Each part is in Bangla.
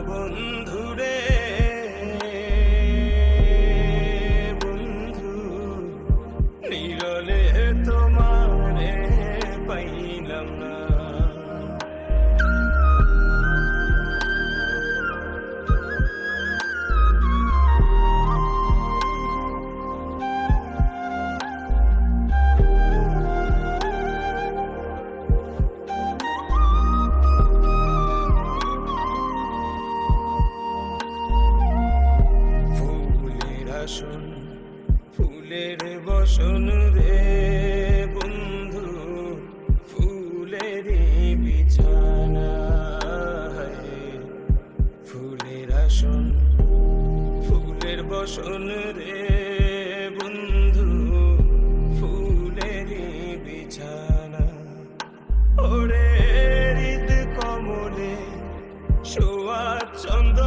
double. Mm. শোন রে বন্ধু ফুলেরি বিছানা। ওরে হৃদ কমলে শোয়া চন্দ।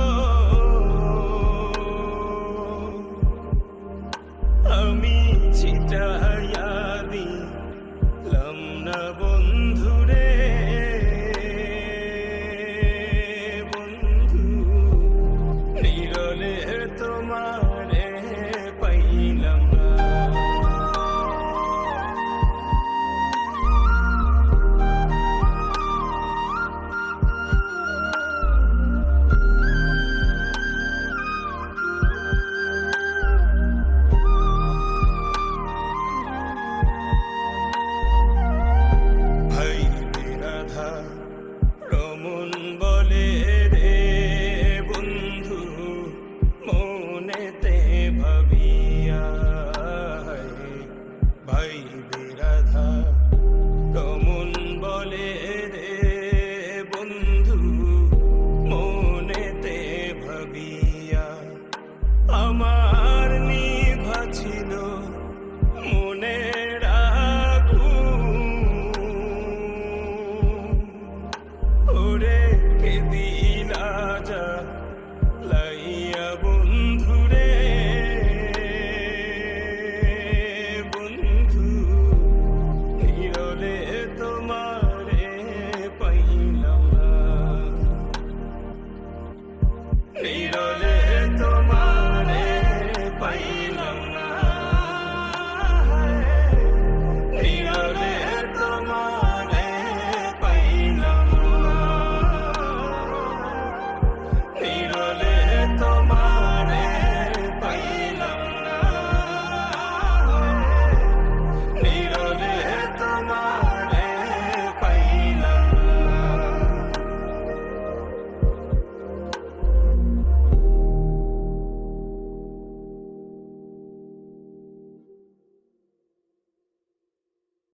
আমি চিতা